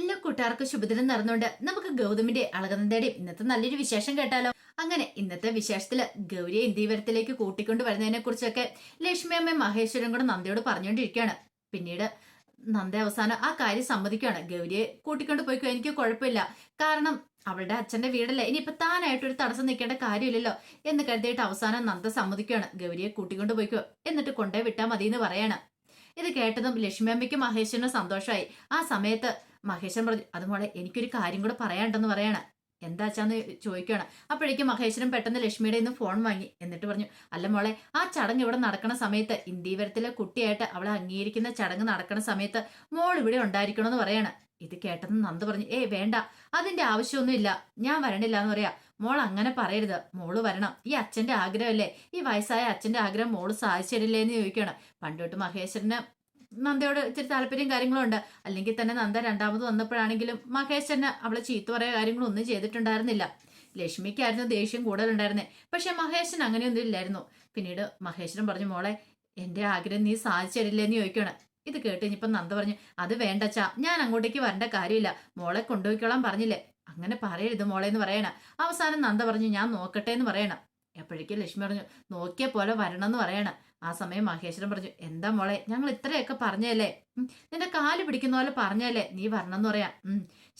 എല്ലാ കൂട്ടുകാർക്കും ശുഭദിനം നടന്നുകൊണ്ട് നമുക്ക് ഗൗതമിന്റെ അളകനന്ദയുടെയും ഇന്നത്തെ നല്ലൊരു വിശേഷം കേട്ടാലോ? അങ്ങനെ ഇന്നത്തെ വിശേഷത്തിൽ ഗൗരിയെ ഇന്ത്യവരത്തിലേക്ക് കൂട്ടിക്കൊണ്ട് വരുന്നതിനെ കുറിച്ചൊക്കെ ലക്ഷ്മി അമ്മയും മഹേശ്വരൻ കൂടെ നന്ദയോട് പറഞ്ഞുകൊണ്ടിരിക്കുകയാണ്. പിന്നീട് നന്ദ അവസാനം ആ കാര്യം സമ്മതിക്കുകയാണ്. ഗൗരിയെ കൂട്ടിക്കൊണ്ട് പോയിക്കോ എനിക്ക് കുഴപ്പമില്ല. കാരണം അവളുടെ അച്ഛന്റെ വീടല്ലേ ഇനിയിപ്പോ താനായിട്ട് ഒരു തടസ്സം നിൽക്കേണ്ട കാര്യമില്ലല്ലോ എന്ന് കരുതിയിട്ട് അവസാനം നന്ദ സമ്മതിക്കുകയാണ്. ഗൗരിയെ കൂട്ടിക്കൊണ്ട് പോയിക്കോ എന്നിട്ട് കൊണ്ടേ വിട്ടാൽ മതി എന്ന് പറയാണ്. ഇത് കേട്ടതും ലക്ഷ്മി അമ്മയ്ക്കും മഹേശ്വരനും സന്തോഷമായി. ആ സമയത്ത് മഹേശ്വരൻ പറഞ്ഞു അത് മോളെ എനിക്കൊരു കാര്യം കൂടെ പറയാണ്ടെന്ന് പറയാണ്. എന്താച്ചാന്ന് ചോദിക്കുകയാണ്. അപ്പോഴേക്കും മഹേശ്വരൻ പെട്ടെന്ന് ലക്ഷ്മിയുടെ ഇന്ന് ഫോൺ വാങ്ങി. എന്നിട്ട് പറഞ്ഞു അല്ല മോളെ ആ ചടങ്ങ് ഇവിടെ നടക്കുന്ന സമയത്ത് ഇന്ത്യവരത്തിലെ കുട്ടിയായിട്ട് അവളെ അംഗീകരിക്കുന്ന ചടങ്ങ് നടക്കുന്ന സമയത്ത് മോൾ ഇവിടെ ഉണ്ടായിരിക്കണമെന്ന് പറയാണ്. ഇത് കേട്ടെന്ന് നന്ദ പറഞ്ഞു ഏയ് വേണ്ട അതിന്റെ ആവശ്യമൊന്നുമില്ല. ഞാൻ വരണില്ല എന്ന് പറയാ. മോൾ അങ്ങനെ പറയരുത്. മോൾ വരണം. ഈ അച്ഛന്റെ ആഗ്രഹമല്ലേ? ഈ വയസ്സായ അച്ഛന്റെ ആഗ്രഹം മോൾ സാധിച്ചു തരില്ലേ എന്ന് ചോദിക്കണം പണ്ടോട്ട് മഹേശ്വരന് നന്ദയോട് ഇച്ചിരി താല്പര്യം കാര്യങ്ങളും ഉണ്ട്. അല്ലെങ്കിൽ തന്നെ നന്ദ രണ്ടാമത് വന്നപ്പോഴാണെങ്കിലും മഹേശ്വരന് അവളെ ചീത്ത പറയുക കാര്യങ്ങളും ഒന്നും ചെയ്തിട്ടുണ്ടായിരുന്നില്ല. ലക്ഷ്മിക്കായിരുന്നു ദേഷ്യം കൂടുതലുണ്ടായിരുന്നേ. പക്ഷെ മഹേശ്വരൻ അങ്ങനെയൊന്നും ഇല്ലായിരുന്നു. പിന്നീട് മഹേശ്വരൻ പറഞ്ഞു മോളെ എന്റെ ആഗ്രഹം നീ സാധിച്ചു തരില്ലേന്ന് ചോദിക്കണം ഇത് കേട്ട് ഇനിയിപ്പം നന്ദ പറഞ്ഞു അത് വേണ്ടച്ചാ ഞാൻ അങ്ങോട്ടേക്ക് വരേണ്ട കാര്യമില്ല. മോളെ കൊണ്ടുപോയിക്കോളാൻ പറഞ്ഞില്ലേ? അങ്ങനെ പറയരുത് മോളെ എന്ന് പറയണ. അവസാനം നന്ദ പറഞ്ഞു ഞാൻ നോക്കട്ടെ എന്ന് പറയണം. എപ്പോഴേക്കും ലക്ഷ്മി പറഞ്ഞു നോക്കിയ പോലെ വരണം എന്ന് പറയണം. ആ സമയം മഹേശ്വരൻ പറഞ്ഞു എന്താ മോളെ ഞങ്ങൾ ഇത്രയൊക്കെ പറഞ്ഞല്ലേ? നിന്റെ കാൽ പിടിക്കുന്ന പോലെ പറഞ്ഞല്ലേ? നീ വരണം എന്ന് പറയാം.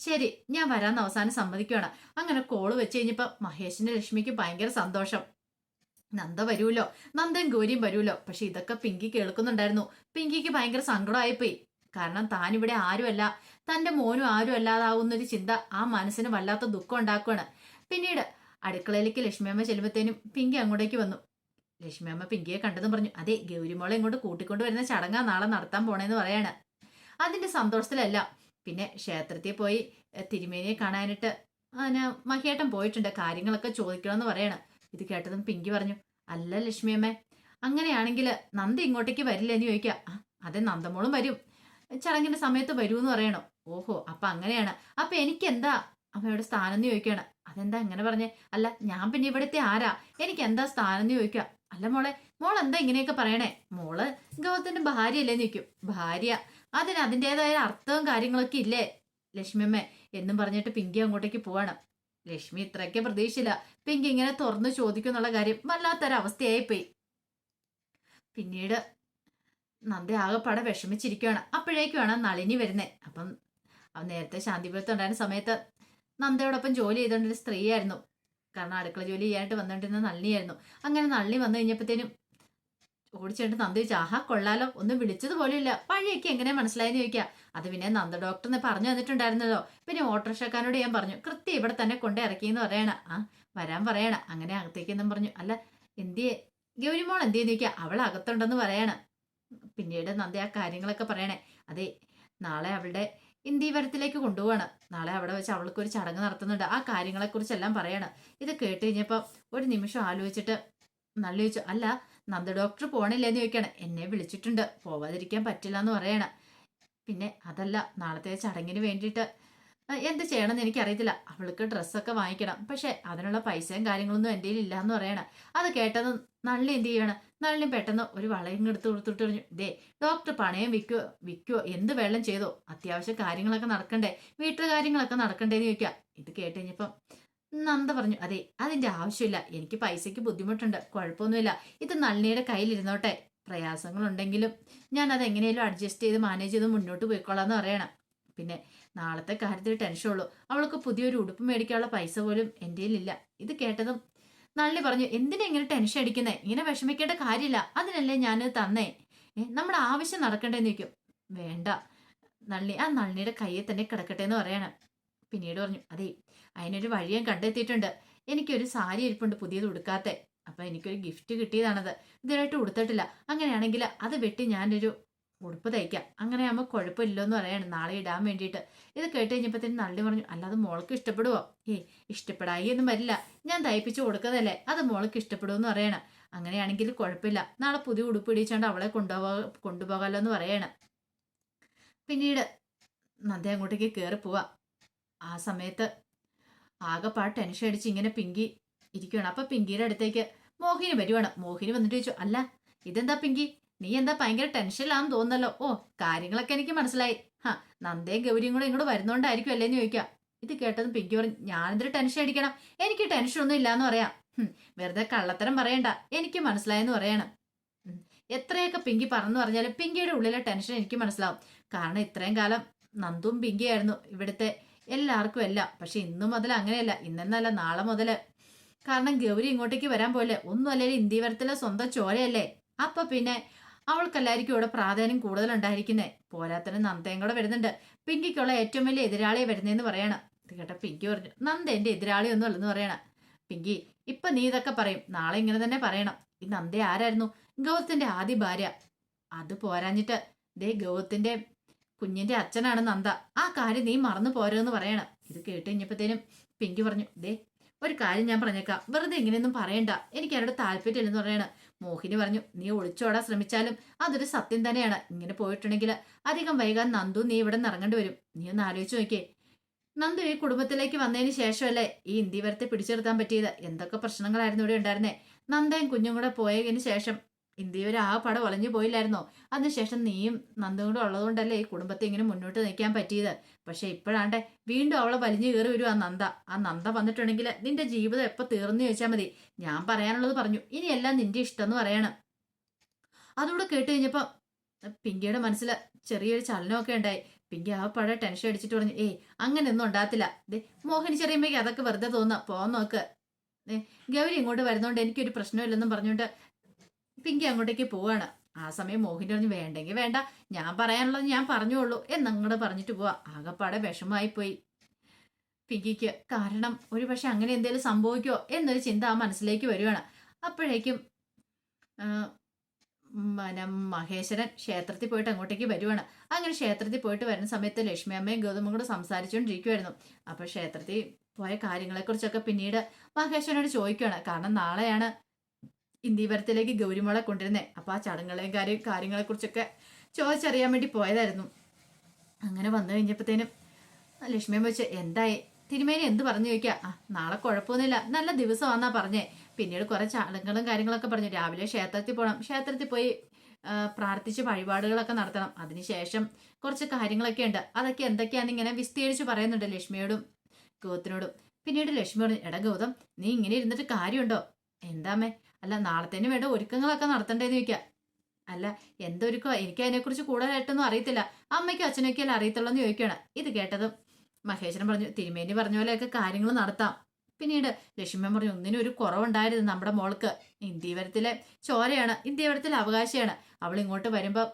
ശരി ഞാൻ വരാന്ന് അവസാനം സമ്മതിക്കുകയാണ് അങ്ങനെ കോൾ വെച്ച് കഴിഞ്ഞപ്പോ മഹേഷിന്റെ ലക്ഷ്മിക്ക് ഭയങ്കര സന്തോഷം. നന്ദ വരൂല്ലോ. നന്ദൻ ഗൗരിയും വരൂല്ലോ. പക്ഷെ ഇതൊക്കെ പിങ്കി കേൾക്കുന്നുണ്ടായിരുന്നു. പിങ്കിക്ക് ഭയങ്കര സങ്കടമായിപ്പോയി. കാരണം താനിവിടെ ആരുമല്ല. തന്റെ മോനും ആരും അല്ലാതാവുന്നൊരു ചിന്ത ആ മനസ്സിന് വല്ലാത്ത ദുഃഖം ഉണ്ടാക്കുകയാണ് പിന്നീട് അടുക്കളയിലേക്ക് ലക്ഷ്മിയമ്മ ചെല്ലുമ്പത്തേനും പിങ്കി അങ്ങോട്ടേക്ക് വന്നു. ലക്ഷ്മിയമ്മ പിങ്കിയെ കണ്ടെന്ന് പറഞ്ഞു അതെ ഗൗരിമോളെ ഇങ്ങോട്ട് കൂട്ടിക്കൊണ്ട് വരുന്ന ചടങ്ങാ നാളെ നടത്താൻ പോണേന്ന് പറയാണ്. അതിന്റെ സന്തോഷത്തിലല്ല. പിന്നെ ക്ഷേത്രത്തിൽ പോയി തിരുമേനിയെ കാണാനായിട്ട് മഹിയേട്ടൻ പോയിട്ടുണ്ട്. കാര്യങ്ങളൊക്കെ ചോദിക്കണമെന്ന് പറയണം. ഇത് കേട്ടതും പിങ്കി പറഞ്ഞു അല്ല ലക്ഷ്മിയമ്മേ അങ്ങനെയാണെങ്കിൽ നന്ദി ഇങ്ങോട്ടേക്ക് വരില്ല എന്ന് ചോദിക്കാം. അതെ നന്ദമോളും വരും. ചടങ്ങിന്റെ സമയത്ത് വരൂ എന്ന് പറയണോ? ഓഹോ അപ്പൊ അങ്ങനെയാണ്. അപ്പൊ എനിക്ക് എന്താ അമ്മയുടെ സ്ഥാനം എന്ന് ചോദിക്കുകയാണ് അതെന്താ അങ്ങനെ പറഞ്ഞേ? അല്ല ഞാൻ പിന്നെ ഇവിടുത്തെ ആരാ? എനിക്ക് എന്താ സ്ഥാനം എന്ന് ചോദിക്കുക അല്ല മോളെ മോൾ എന്താ ഇങ്ങനെയൊക്കെ പറയണേ? മോൾ ഗൗതത്തിന്റെ ഭാര്യയല്ലേ നിൽക്കും ഭാര്യ? അതിന് അതിന്റെതായ അർത്ഥവും കാര്യങ്ങളൊക്കെ ഇല്ലേ? ലക്ഷ്മിയമ്മ എന്നും പറഞ്ഞിട്ട് പിങ്കി അങ്ങോട്ടേക്ക് പോവാണ്. ലക്ഷ്മി ഇത്രയ്ക്ക് പ്രതീക്ഷയില്ല പിങ്കി ഇങ്ങനെ തുറന്നു ചോദിക്കും എന്നുള്ള കാര്യം വല്ലാത്തൊരവസ്ഥയായി പോയി പിന്നീട് നന്ദ ആകെപ്പാടെ വിഷമിച്ചിരിക്കുകയാണ് അപ്പോഴേക്കുമാണ് നളിനി വരുന്നത് അപ്പം നേരത്തെ ശാന്തിപുരത്ത് ഉണ്ടായിരുന്ന സമയത്ത് നന്ദയോടൊപ്പം ജോലി ചെയ്തുകൊണ്ടൊരു സ്ത്രീയായിരുന്നു. കാരണം അടുക്കള ജോലി ചെയ്യാനായിട്ട് വന്നുകൊണ്ടിരുന്ന നളിനിയായിരുന്നു. അങ്ങനെ നളിനി വന്നു കഴിഞ്ഞപ്പോഴത്തേനും ഓടിച്ചേട്ട് നന്ദ ചോദിച്ചു ആഹാ കൊള്ളാലോ ഒന്നും വിളിച്ചത് പോലും ഇല്ല പഴയൊക്കെ എങ്ങനെ മനസ്സിലായെന്ന് ചോദിക്കുക അത് പിന്നെ നന്ദ ഡോക്ടറിനെ പറഞ്ഞു തന്നിട്ടുണ്ടായിരുന്നല്ലോ. പിന്നെ ഓട്ടോറിക്ഷക്കാരനോട് ഞാൻ പറഞ്ഞു കൃത്യം ഇവിടെ തന്നെ കൊണ്ട് ഇറക്കിയെന്ന് പറയണ. ആ വരാൻ പറയണ. അങ്ങനെ അകത്തേക്കെന്നും പറഞ്ഞു. അല്ല എന്തിയെ? ഗൗരിമോൾ എന്തിയെന്ന് ചോദിക്കുക അവൾ അകത്തുണ്ടെന്ന് പറയണ. പിന്നീട് നന്ദി ആ കാര്യങ്ങളൊക്കെ പറയണേ. അതെ നാളെ അവളുടെ ഇന്ത്യവരത്തിലേക്ക് കൊണ്ടുപോവാണ് നാളെ അവിടെ വെച്ച് അവൾക്ക് ഒരു ചടങ്ങ് നടത്തുന്നുണ്ട്. ആ കാര്യങ്ങളെക്കുറിച്ചെല്ലാം പറയണം. ഇത് കേട്ട് കഴിഞ്ഞപ്പോൾ ഒരു നിമിഷം ആലോചിച്ചിട്ട് നല്ല ചോദിച്ചു അല്ല നന്ദ ഡോക്ടർ പോണില്ലെന്ന് ചോദിക്കാണ്. എന്നെ വിളിച്ചിട്ടുണ്ട്. പോവാതിരിക്കാൻ പറ്റില്ല എന്ന് പറയണ. പിന്നെ അതല്ല നാളത്തെ ചടങ്ങിന് വേണ്ടിയിട്ട്. എന്ത് ചെയ്യണമെന്ന് എനിക്കറിയത്തില്ല. അവൾക്ക് ഡ്രസ്സൊക്കെ വാങ്ങിക്കണം. പക്ഷെ അതിനുള്ള പൈസയും കാര്യങ്ങളൊന്നും എന്റെ ഇല്ല എന്ന് പറയണം. അത് കേട്ടത് നള്ളി എന്ത് ചെയ്യണം നള്ളി പെട്ടെന്ന് ഒരു വളയും എടുത്ത് കൊടുത്തിട്ട് പറഞ്ഞു ദേ ഡോക്ടർ പണയം വിൽക്കുവോ വിൽക്കുവോ എന്ത് വെള്ളം ചെയ്തോ. അത്യാവശ്യം കാര്യങ്ങളൊക്കെ നടക്കണ്ടേ. വീട്ടിലെ കാര്യങ്ങളൊക്കെ നടക്കണ്ടേന്ന് ചോദിക്കുക ഇത് കേട്ട് കഴിഞ്ഞപ്പം നന്ദ പറഞ്ഞു അതെ അതിന്റെ ആവശ്യമില്ല. എനിക്ക് പൈസയ്ക്ക് ബുദ്ധിമുട്ടുണ്ട്. കുഴപ്പമൊന്നുമില്ല. ഇത് നളിനിയുടെ കയ്യിലിരുന്നോട്ടെ. പ്രയാസങ്ങളുണ്ടെങ്കിലും ഞാൻ അത് എങ്ങനെയാലും അഡ്ജസ്റ്റ് ചെയ്ത് മാനേജ് ചെയ്ത് മുന്നോട്ട് പോയിക്കോളാന്ന് പറയണം. പിന്നെ നാളത്തെ കാര്യത്തിൽ ടെൻഷൻ ഉള്ളൂ. അവൾക്ക് പുതിയൊരു ഉടുപ്പ് മേടിക്കാനുള്ള പൈസ പോലും എന്റെ ഇല്ല ഇത് കേട്ടതും നള്ളി പറഞ്ഞു എന്തിനാ ഇങ്ങനെ ടെൻഷൻ അടിക്കുന്നേ? ഇങ്ങനെ വിഷമിക്കേണ്ട കാര്യമില്ല. അതിനല്ലേ ഞാൻ തന്നേ? നമ്മുടെ ആവശ്യം നടക്കണ്ടേന്ന് ചോദിക്കും. വേണ്ട നള്ളി ആ നള്ളിയുടെ കയ്യിൽ തന്നെ കിടക്കട്ടെ എന്ന് പറയണം. പിന്നീട് പറഞ്ഞു അതെ അതിനൊരു വഴി ഞാൻ കണ്ടെത്തിയിട്ടുണ്ട്. എനിക്കൊരു സാരി ഇരിപ്പുണ്ട് പുതിയത് ഉടുക്കാത്തെ. അപ്പൊ എനിക്കൊരു ഗിഫ്റ്റ് കിട്ടിയതാണത്. ഇതുവരായിട്ട് ഉടുത്തിട്ടില്ല. അങ്ങനെയാണെങ്കിൽ അത് വെട്ടി ഞാനൊരു ഉടുപ്പ് തയ്ക്കാം. അങ്ങനെ ആകുമ്പോൾ കുഴപ്പമില്ലോ എന്ന് പറയാണ്. നാളെ ഇടാൻ വേണ്ടിയിട്ട്. ഇത് കേട്ട് കഴിഞ്ഞപ്പോൾ നള്ളി പറഞ്ഞു അല്ലാതെ മോൾക്ക് ഇഷ്ടപ്പെടുവോ? ഏ ഇഷ്ടപ്പെടായി ഒന്നും വരില്ല. ഞാൻ തയ്പ്പിച്ച് കൊടുക്കതല്ലേ അത് മോൾക്ക് ഇഷ്ടപ്പെടുമെന്ന് പറയണം. അങ്ങനെയാണെങ്കിൽ കുഴപ്പമില്ല. നാളെ പുതിയ ഉടുപ്പ് ഇടിച്ചുകൊണ്ട് അവളെ കൊണ്ടുപോക കൊണ്ടുപോകാമല്ലോ എന്ന് പറയണം. പിന്നീട് നന്ദി അങ്ങോട്ടേക്ക് കയറി പോവാ. ആ സമയത്ത് ആകെപ്പാ ടെൻഷൻ അടിച്ച് ഇങ്ങനെ പിങ്കി ഇരിക്കുകയാണ് അപ്പൊ പിങ്കിയുടെ അടുത്തേക്ക് മോഹിനി വരുവാണ്. മോഹിനി വന്നിട്ട് ചോദിച്ചു അല്ല ഇതെന്താ പിങ്കി? നീ എന്താ ഭയങ്കര ടെൻഷനിലാന്ന് തോന്നുന്നല്ലോ. ഓ കാര്യങ്ങളൊക്കെ എനിക്ക് മനസ്സിലായി. ഹാ നന്ദയും ഗൗരിയും കൂടെ ഇങ്ങോട്ട് വരുന്നോണ്ടായിരിക്കും അല്ലേന്ന് ചോദിക്കാം. ഇത് കേട്ടതും പിങ്കി പറഞ്ഞു ഞാനെന്തൊരു ടെൻഷൻ അടിക്കണം? എനിക്ക് ടെൻഷൻ ഒന്നും ഇല്ലാന്ന് പറയാം. വെറുതെ കള്ളത്തരം പറയണ്ട. എനിക്ക് മനസ്സിലായെന്ന് പറയണം. എത്രയൊക്കെ പിങ്കി പറഞ്ഞു പറഞ്ഞാലും പിങ്കിയുടെ ഉള്ളിലെ ടെൻഷൻ എനിക്ക് മനസ്സിലാവും. കാരണം ഇത്രയും കാലം നന്ദും പിങ്കിയായിരുന്നു. ഇവിടുത്തെ എല്ലാവർക്കും അല്ല. പക്ഷെ ഇന്നു മുതൽ അങ്ങനെയല്ല. ഇന്നെന്നല്ല നാളെ മുതൽ കാരണം ഗൗരി ഇങ്ങോട്ടേക്ക് വരാൻ പോലെ ഒന്നും അല്ലെങ്കിൽ ഇന്ത്യവരത്തിലെ സ്വന്തം ചോരയല്ലേ? അപ്പൊ പിന്നെ അവൾക്കെല്ലാവർക്കും ഇവിടെ പ്രാധാന്യം കൂടുതലുണ്ടായിരിക്കുന്നേ. പോരാത്തന് നന്ദയും കൂടെ വരുന്നുണ്ട്. പിങ്കിക്കുള്ള ഏറ്റവും വലിയ എതിരാളിയെ വരുന്നതെന്ന് പറയണം. ഇത് കേട്ട പിങ്കി പറഞ്ഞു. നന്ദ എന്റെ എതിരാളി ഒന്നും അല്ലെന്ന് പറയണം. പിങ്കി ഇപ്പൊ നീ ഇതൊക്കെ പറയും. നാളെ ഇങ്ങനെ തന്നെ പറയണം. ഈ നന്ദ ആരായിരുന്നു? ഗൗതത്തിന്റെ ആദ്യ ഭാര്യ. അത് പോരാഞ്ഞിട്ട് ദേ ഗൗതത്തിന്റെ കുഞ്ഞിന്റെ അച്ഛനാണ് നന്ദ. ആ കാര്യം നീ മറന്നു പോരെന്ന് പറയണം. ഇത് കേട്ട് കഴിഞ്ഞപ്പോഴത്തേനും പിങ്കി പറഞ്ഞു ദേ ഒരു കാര്യം ഞാൻ പറഞ്ഞേക്കാം. വെറുതെ ഇങ്ങനെയൊന്നും പറയണ്ട. എനിക്ക് അവരുടെ താല്പര്യമില്ലെന്ന് പറയണം. മോഹിനി പറഞ്ഞു നീ ഒളിച്ചോടാൻ ശ്രമിച്ചാലും അതൊരു സത്യം തന്നെയാണ്. ഇങ്ങനെ പോയിട്ടുണ്ടെങ്കിൽ അധികം വൈകാൻ നന്ദു നീ ഇവിടെ നിന്ന് ഇറങ്ങേണ്ടി വരും. നീ ഒന്ന് ആലോചിച്ച് നോക്കിയേ. നന്ദു ഈ കുടുംബത്തിലേക്ക് വന്നതിന് ശേഷമല്ലേ ഈ ഇന്ത്യവരത്തെ പിടിച്ചെടുത്താൻ പറ്റിയത്? എന്തൊക്കെ പ്രശ്നങ്ങളായിരുന്നു ഇവിടെ ഉണ്ടായിരുന്നേ? നന്ദയും കുഞ്ഞും കൂടെ പോയതിന് ശേഷം ഇന്ത്യവർ ആ പടം ഒളഞ്ഞു പോയില്ലായിരുന്നോ? അതിനുശേഷം നീയും നന്ദും കൂടെ ഉള്ളതുകൊണ്ടല്ലേ ഈ കുടുംബത്തെ ഇങ്ങനെ മുന്നോട്ട് നിൽക്കാൻ പറ്റിയത്? പക്ഷെ ഇപ്പോഴാണ്ടെ വീണ്ടും അവളെ വലിഞ്ഞു കയറി വരും ആ നന്ദ. ആ നന്ദ വന്നിട്ടുണ്ടെങ്കിൽ നിന്റെ ജീവിതം എപ്പോൾ തീർന്നു ചോദിച്ചാൽ മതി. ഞാൻ പറയാനുള്ളത് പറഞ്ഞു. ഇനിയെല്ലാം നിന്റെ ഇഷ്ടം എന്ന് പറയണം. അതുകൂടെ കേട്ട് കഴിഞ്ഞപ്പോൾ പിങ്കിയുടെ മനസ്സിൽ ചെറിയൊരു ചലനമൊക്കെ ഉണ്ടായി. പിങ്കി ആ പഴ ടെൻഷൻ അടിച്ചിട്ട് പറഞ്ഞു ഏയ് അങ്ങനെയൊന്നും ഉണ്ടാകത്തില്ല. ദേ ചെറിയമ്മയ്ക്ക് അതൊക്കെ വെറുതെ തോന്നുക പോകാൻ നോക്ക്. ഗൗരി ഇങ്ങോട്ട് വരുന്നോണ്ട് എനിക്കൊരു പ്രശ്നമില്ലെന്നും പറഞ്ഞുകൊണ്ട് പിങ്കി അങ്ങോട്ടേക്ക് പോവാണ്. ആ സമയം മോഹിനി പറഞ്ഞു വേണ്ടെങ്കിൽ വേണ്ട. ഞാൻ പറയാനുള്ളത് ഞാൻ പറഞ്ഞോളൂ എന്നങ്ങോട്ട് പറഞ്ഞിട്ട് പോവാ. ആകപ്പാടെ വിഷമായി പോയി പിങ്കിക്ക് കാരണം ഒരു പക്ഷെ അങ്ങനെ എന്തെങ്കിലും സംഭവിക്കോ എന്നൊരു ചിന്ത ആ മനസ്സിലേക്ക് വരുവാണ്. അപ്പോഴേക്കും മഹേശ്വരൻ ക്ഷേത്രത്തിൽ പോയിട്ട് അങ്ങോട്ടേക്ക് വരുവാണ്. അങ്ങനെ ക്ഷേത്രത്തിൽ പോയിട്ട് വരുന്ന സമയത്ത് ലക്ഷ്മി അമ്മയും ഗൗതമും കൂടെ സംസാരിച്ചുകൊണ്ടിരിക്കുവായിരുന്നു. അപ്പോൾ ക്ഷേത്രത്തിൽ പോയ കാര്യങ്ങളെക്കുറിച്ചൊക്കെ പിന്നീട് മഹേശ്വരനോട് ചോദിക്കുകയാണ് കാരണം നാളെയാണ് ഇന്ത്യവരത്തിലേക്ക് ഗൗരിമോളെ കൊണ്ടിരുന്നേ അപ്പോൾ ആ ചടങ്ങുകളെയും കാര്യം കാര്യങ്ങളെക്കുറിച്ചൊക്കെ ചോദിച്ചറിയാൻ വേണ്ടി പോയതായിരുന്നു. അങ്ങനെ വന്നു കഴിഞ്ഞപ്പോഴത്തേനും ലക്ഷ്മിയെ വെച്ച് എന്തായി? തിരുമേനി എന്ത് പറഞ്ഞു ചോദിക്കുക ആ നാളെ കുഴപ്പമൊന്നുമില്ല. നല്ല ദിവസം വന്നാ പറഞ്ഞേ. പിന്നീട് കുറെ ചടങ്ങുകളും കാര്യങ്ങളൊക്കെ പറഞ്ഞു. രാവിലെ ക്ഷേത്രത്തിൽ പോകണം ക്ഷേത്രത്തിൽ പോയി പ്രാർത്ഥിച്ച് വഴിപാടുകളൊക്കെ നടത്തണം. അതിനുശേഷം കുറച്ച് കാര്യങ്ങളൊക്കെ ഉണ്ട്. അതൊക്കെ എന്തൊക്കെയാണെന്ന് ഇങ്ങനെ വിസ്തീരിച്ച് പറയുന്നുണ്ട് ലക്ഷ്മിയോടും ഗൗതത്തിനോടും. പിന്നീട് ലക്ഷ്മിയോട് പറഞ്ഞു ഗൗതം നീ ഇങ്ങനെ ഇരുന്നിട്ട് കാര്യമുണ്ടോ? എന്താമ്മേ അല്ല നാളത്തേന് വേണ്ട ഒരുക്കങ്ങളൊക്കെ നടത്തണ്ടേന്ന് ചോദിക്കുക അല്ല എന്തൊരുക്കോ എനിക്ക് അതിനെക്കുറിച്ച് കൂടുതലായിട്ടൊന്നും അറിയത്തില്ല. അമ്മയ്ക്കും അച്ഛനൊക്കെ അല്ല അറിയത്തുള്ളൂ എന്ന് ഇത് കേട്ടതും മഹേശ്വരൻ പറഞ്ഞു തിരുമേനി പറഞ്ഞ പോലെയൊക്കെ കാര്യങ്ങൾ നടത്താം. പിന്നീട് ലക്ഷ്മി പറഞ്ഞു ഒന്നിനും ഒരു കുറവുണ്ടായിരുന്നു നമ്മുടെ മോൾക്ക്. ഇന്ത്യവരത്തിലെ ചോരയാണ് ഇന്ത്യവരത്തിലെ അവകാശമാണ് അവൾ ഇങ്ങോട്ട് വരുമ്പോൾ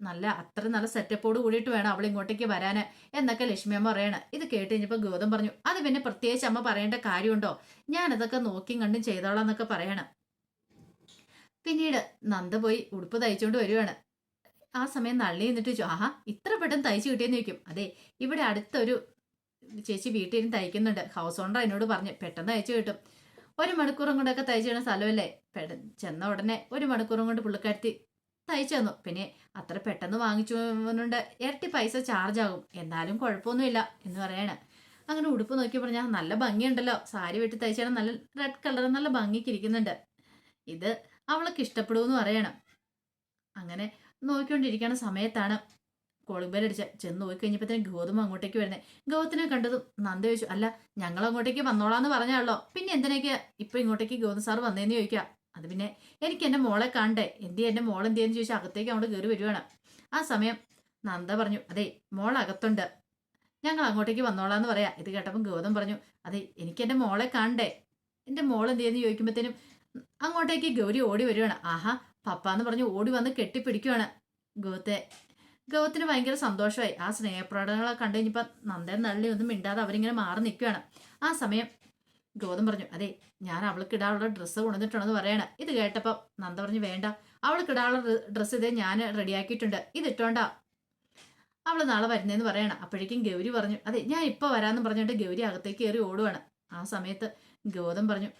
നല്ല അത്ര നല്ല സെറ്റപ്പോട് കൂടിയിട്ട് വേണം അവൾ ഇങ്ങോട്ടേക്ക് വരാന് എന്നൊക്കെ ലക്ഷ്മി അമ്മ പറയണ. ഇത് കേട്ട് കഴിഞ്ഞപ്പോൾ ഗൗതം പറഞ്ഞു അത് പിന്നെ പ്രത്യേകിച്ച് അമ്മ പറയേണ്ട കാര്യമുണ്ടോ? ഞാനതൊക്കെ നോക്കിയും കണ്ടും ചെയ്തോളാം എന്നൊക്കെ പറയണം. പിന്നീട് നന്ദ പോയി ഉടുപ്പ് തയ്ച്ചുകൊണ്ട് വരുവാണ്. ആ സമയം നള്ളി നിന്നിട്ട് ആഹാ ഇത്ര പെട്ടെന്ന് തയ്ച്ചു കിട്ടിയെന്ന് ചോദിക്കും. അതെ ഇവിടെ അടുത്തൊരു ചേച്ചി വീട്ടിൽ ഇരുന്ന് തയ്ക്കുന്നുണ്ട്. ഹൗസ് ഓണർ എന്നോട് പറഞ്ഞു പെട്ടെന്ന് തയ്ച്ചു കിട്ടും. ഒരു മണിക്കൂറും കൊണ്ടൊക്കെ തയ്ച്ചു കിട്ടുന്ന സ്ഥലമല്ലേ? പെട ചെന്ന ഉടനെ ഒരു മണിക്കൂറും കൊണ്ട് പുള്ളിക്കാരത്തി തയ്ച്ചു തന്നു. പിന്നെ അത്ര പെട്ടെന്ന് വാങ്ങിച്ചു കൊണ്ട് ഇരട്ടി പൈസ ചാർജ് ആകും. എന്നാലും കുഴപ്പമൊന്നുമില്ല എന്ന് പറയാണ്. അങ്ങനെ ഉടുപ്പ് നോക്കി പറഞ്ഞാൽ നല്ല ഭംഗിയുണ്ടല്ലോ. സാരി വെട്ടി തയ്ച്ചാൽ നല്ല റെഡ് കളർ നല്ല ഭംഗിക്ക് ഇരിക്കുന്നുണ്ട്. ഇത് അവൾക്ക് ഇഷ്ടപ്പെടുമെന്ന് പറയണം. അങ്ങനെ നോക്കിക്കൊണ്ടിരിക്കുന്ന സമയത്താണ് കോളിംഗ് ബെൽ അടിച്ച ചെന്ന് നോക്കി കഴിഞ്ഞപ്പോഴത്തേനും ഗൗതം അങ്ങോട്ടേക്ക് വരുന്നത് ഗൗതത്തിനെ കണ്ടതും നന്ദ ചോദിച്ചു അല്ല ഞങ്ങൾ അങ്ങോട്ടേക്ക് വന്നോളാന്ന് പറഞ്ഞാണല്ലോ. പിന്നെ എന്തിനൊക്കെ ഇപ്പൊ ഇങ്ങോട്ടേക്ക് ഗൗതം സാർ വന്നേന്ന് ചോദിക്കാം? അത് പിന്നെ എനിക്ക് എന്റെ മോളെ കണ്ടേ എന്തി എന്റെ മോൾ എന്തിയെന്ന് ചോദിച്ചാൽ അകത്തേക്ക് അങ്ങോട്ട് കയറി വരുവാണ്. ആ സമയം നന്ദ പറഞ്ഞു അതെ മോൾ അകത്തുണ്ട്. ഞങ്ങൾ അങ്ങോട്ടേക്ക് വന്നോളാന്ന് പറയാം. ഇത് കേട്ടപ്പം ഗൗതം പറഞ്ഞു അതെ എനിക്ക് എന്റെ മോളെ കണ്ടേ എന്റെ മോൾ എന്തിയെന്ന് ചോദിക്കുമ്പോഴത്തേനും അങ്ങോട്ടേക്ക് ഗൗരി ഓടി വരുവാണ് ആഹാ പപ്പ എന്ന് പറഞ്ഞ് ഓടി വന്ന് കെട്ടിപ്പിടിക്കുവാണ് ഗൗത്തെ ഗൗത്തിന് ഭയങ്കര സന്തോഷമായി. ആ സ്നേഹപ്രകടനങ്ങളൊക്കെ കണ്ടു കഴിഞ്ഞപ്പോൾ നന്ദൻ നള്ളി ഒന്നും മിണ്ടാതെ അവരിങ്ങനെ മാറി നിൽക്കുകയാണ്. ആ സമയം ഗൗതം പറഞ്ഞു അതെ ഞാൻ അവൾക്ക് ഇടാനുള്ള ഡ്രസ്സ് കൊണ്ടുവന്നിട്ടുണ്ടെന്ന് പറയണം. ഇത് കേട്ടപ്പോൾ നന്ദ പറഞ്ഞു വേണ്ട അവൾക്ക് ഇടാനുള്ള ഡ്രസ്സ് ഇതേ ഞാൻ റെഡിയാക്കിയിട്ടുണ്ട്. ഇത് ഇട്ടോണ്ടാ. അവൾ നാളെ വരുന്നതെന്ന് പറയണം. അപ്പോഴേക്കും ഗൗരി പറഞ്ഞു അതെ ഞാൻ ഇപ്പോൾ വരാമെന്ന് പറഞ്ഞിട്ട് ഗൗരി അകത്തേക്ക് കയറി ഓടുവാണ്. ആ സമയത്ത് ഗൗതം പറഞ്ഞു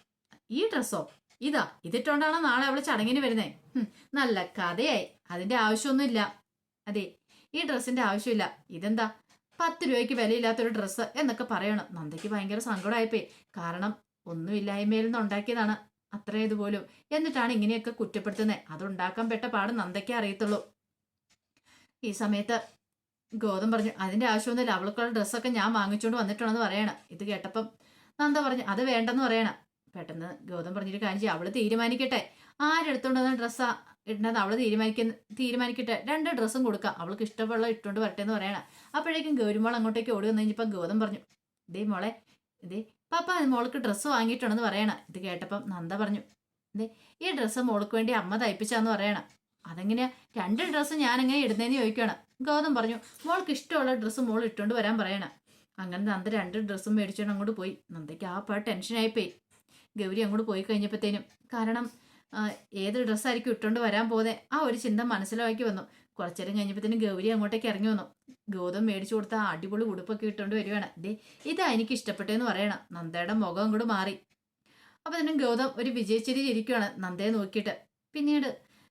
ഈ ഡ്രസ്സോ? ഇതാ ഇതിട്ടോണ്ടാണോ നാളെ അവൾ ചടങ്ങിന് വരുന്നേ? നല്ല കഥയായി. അതിന്റെ ആവശ്യമൊന്നുമില്ല. അതെ ഈ ഡ്രസ്സിന്റെ ആവശ്യമില്ല. ഇതെന്താ? പത്ത് രൂപയ്ക്ക് വിലയില്ലാത്തൊരു ഡ്രസ്സ് എന്നൊക്കെ പറയണം. നന്ദയ്ക്ക് ഭയങ്കര സങ്കടമായിപ്പോയി. കാരണം ഒന്നുമില്ലായ്മയിൽ നിന്ന് ഉണ്ടാക്കിയതാണ്. അത്ര ഇതുപോലും എന്നിട്ടാണ് ഇങ്ങനെയൊക്കെ കുറ്റപ്പെടുത്തുന്നത് അതുണ്ടാക്കാൻ പെട്ട പാട് നന്ദയ്ക്കേ അറിയത്തുള്ളൂ. ഈ സമയത്ത് ഗോതം പറഞ്ഞു അതിന്റെ ആവശ്യമൊന്നുമില്ല. അവൾക്കുള്ള ഡ്രസ്സൊക്കെ ഞാൻ വാങ്ങിച്ചുകൊണ്ട് വന്നിട്ടുണ്ടെന്ന് പറയണം. ഇത് കേട്ടപ്പം നന്ദ പറഞ്ഞു അത് വേണ്ടെന്ന് പറയണം. പെട്ടെന്ന് ഗൗതം കാര്യം ചെയ്യും. അവൾ തീരുമാനിക്കട്ടെ. ആരെടുത്തോണ്ടെന്ന ഡ്രസ്സാ ഇടണത് അവൾ തീരുമാനിക്കുന്ന തീരുമാനിക്കട്ടെ. രണ്ട് ഡ്രസ്സും കൊടുക്കാം. അവൾക്ക് ഇഷ്ടമുള്ള ഇട്ടുകൊണ്ട് വരട്ടെ എന്ന് പറയണം. അപ്പോഴേക്കും ഗൗരിമോൾ അങ്ങോട്ടേക്ക് ഓടി വന്നു കഴിഞ്ഞപ്പോൾ ഗൗതം പറഞ്ഞു ഇതേ മോളെ ഇതേ പാപ്പ മോൾക്ക് ഡ്രസ്സ് വാങ്ങിയിട്ടുണ്ടെന്ന് പറയണം. ഇത് കേട്ടപ്പം നന്ദ പറഞ്ഞു ഇതേ ഈ ഡ്രസ്സ് മോൾക്ക് വേണ്ടി അമ്മ തയ്പ്പിച്ചാന്ന് പറയണം. അതെങ്ങനെയാ? രണ്ട് ഡ്രസ്സ് ഞാനെങ്ങനെ ഇടുന്നതെന്ന് ചോദിക്കണം ഗൗതം പറഞ്ഞു മോൾക്ക് ഇഷ്ടമുള്ള ഡ്രസ്സ് മോൾ ഇട്ടുകൊണ്ട് വരാൻ പറയണം. അങ്ങനെ നന്ദ രണ്ട് ഡ്രസ്സും മേടിച്ചുകൊണ്ട് അങ്ങോട്ട് പോയി. നന്ദയ്ക്ക് ആ പാ ടെൻഷനായിപ്പോയി ഗൗരി അങ്ങോട്ട് പോയി കഴിഞ്ഞപ്പോഴത്തേനും കാരണം ഏത് ഡ്രസ്സായിരിക്കും ഇട്ടുകൊണ്ട് വരാൻ പോകുന്നത് ആ ഒരു ചിന്ത മനസ്സിലാക്കി വന്നു. കുറച്ചേരം കഴിഞ്ഞപ്പോഴത്തേനും ഗൗരി അങ്ങോട്ടേക്ക് ഇറങ്ങി വന്നു. ഗൗതം മേടിച്ചു കൊടുത്ത അടിപൊളി ഉടുപ്പൊക്കെ ഇട്ടുകൊണ്ട് വരുവാണ് ദേ ഇതാ എനിക്ക് ഇഷ്ടപ്പെട്ടതെന്ന് പറയണം. നന്ദയുടെ മുഖം അങ്ങോട്ട് മാറി. അപ്പം തന്നെ ഗൗതം ഒരു വിജയിച്ചിരി ഇരിക്കുവാണ് നന്ദയെ നോക്കിയിട്ട്. പിന്നീട്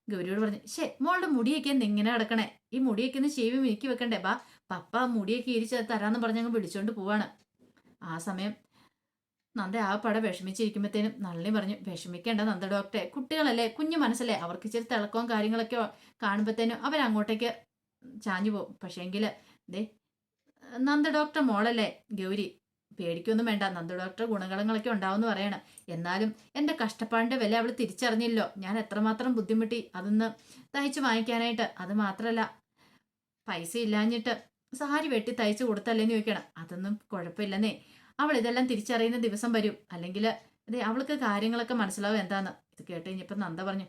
ഗൗരിയോട് പറഞ്ഞു ശേ മോളുടെ മുടിയൊക്കെ എന്ത് ഇങ്ങനെ കിടക്കണേ. ഈ മുടിയൊക്കെ ഒന്ന് ശേവി മിനുക്കി വെക്കണ്ടേ? ബാ പപ്പ മുടിയൊക്കെ ഇരിച്ച് തരാന്ന് പറഞ്ഞങ്ങ് വിളിച്ചോണ്ട് പോവാണ്. ആ സമയം നന്ദ ആ പട വിഷമിച്ചിരിക്കുമ്പോഴത്തേനും നള്ളി പറഞ്ഞു വിഷമിക്കേണ്ട നന്ദ ഡോക്ടറെ കുട്ടികളല്ലേ കുഞ്ഞു മനസ്സല്ലേ അവർക്ക് ഇച്ചിരി തിളക്കവും കാര്യങ്ങളൊക്കെ കാണുമ്പോഴത്തേനും അവരങ്ങോട്ടേക്ക് ചാഞ്ഞു പോകും. പക്ഷേങ്കിൽ ദേ നന്ദ ഡോക്ടർ മോളല്ലേ ഗൗരി പേടിക്കൊന്നും വേണ്ട നന്ദ ഡോക്ടർ ഗുണഗണങ്ങളൊക്കെ ഉണ്ടാവുമെന്ന് പറയണം. എന്നാലും എന്റെ കഷ്ടപ്പാടിന്റെ വില അവൾ തിരിച്ചറിഞ്ഞില്ലോ. ഞാൻ എത്രമാത്രം ബുദ്ധിമുട്ടി അതൊന്ന് തയ്ച്ചു വാങ്ങിക്കാനായിട്ട്. അത് മാത്രമല്ല പൈസ ഇല്ലാഞ്ഞിട്ട് സാരി വെട്ടി തയ്ച്ചു കൊടുത്തല്ലേന്ന് ചോദിക്കണം. അതൊന്നും കുഴപ്പമില്ലെന്നേ. അവൾ ഇതെല്ലാം തിരിച്ചറിയുന്ന ദിവസം വരും. അല്ലെങ്കിൽ അതെ അവൾക്ക് കാര്യങ്ങളൊക്കെ മനസ്സിലാവും എന്താന്ന്. ഇത് കേട്ട് കഴിഞ്ഞപ്പോൾ നന്ദ പറഞ്ഞു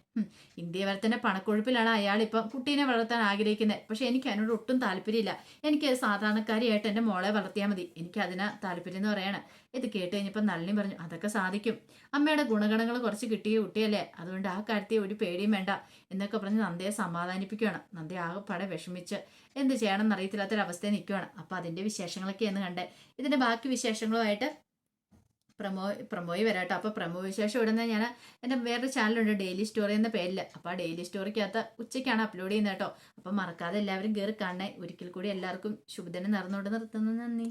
ഇന്ത്യ തന്നെ പണക്കൊഴുപ്പിലാണ് അയാൾ ഇപ്പം കുട്ടീനെ വളർത്താൻ ആഗ്രഹിക്കുന്നത് പക്ഷെ എനിക്ക് അതിനോട് ഒട്ടും താല്പര്യമില്ല. എനിക്ക് സാധാരണക്കാരിയായിട്ട് എന്റെ മോളെ വളർത്തിയാൽ മതി. എനിക്ക് അതിനാ താല്പര്യം എന്ന് പറയാണ്. ഇത് കേട്ട് കഴിഞ്ഞപ്പോൾ നളിനി പറഞ്ഞു അതൊക്കെ സാധിക്കും. അമ്മയുടെ ഗുണഗണങ്ങൾ കുറച്ച് കിട്ടിയ കുട്ടിയല്ലേ. അതുകൊണ്ട് ആ കാര്യത്തിൽ ഒരു പേടിയും വേണ്ട. എന്നൊക്കെ പറഞ്ഞ് നന്ദയെ സമാധാനിപ്പിക്കുകയാണ് നന്ദ ആകെ പടെ വിഷമിച്ച് എന്ത് ചെയ്യണം എന്നറിയത്തില്ലാത്തൊരവസ്ഥയെ നിൽക്കുകയാണ് അപ്പോൾ അതിന്റെ എന്ന് കണ്ടേ. ഇതിന്റെ ബാക്കി വിശേഷങ്ങളുമായിട്ട് പ്രമോ പ്രമോയി വരാട്ടോ. അപ്പോൾ പ്രമോ വിശേഷം ഇടുന്നത് ഞാൻ എന്റെ വേറൊരു ചാനലുണ്ട് ഡെയിലി സ്റ്റോറി എന്ന പേരിൽ. അപ്പോൾ ആ ഡെയിലി സ്റ്റോറിക്കകത്ത് ഉച്ചയ്ക്കാണ് അപ്ലോഡ് ചെയ്യുന്നത് കേട്ടോ. അപ്പോൾ മറക്കാതെ എല്ലാവരും കയറി കാണണേ. ഒരിക്കൽ കൂടി എല്ലാവർക്കും ശുഭദിനം നടന്നുകൊണ്ട് നിർത്തുന്നു. നന്ദി.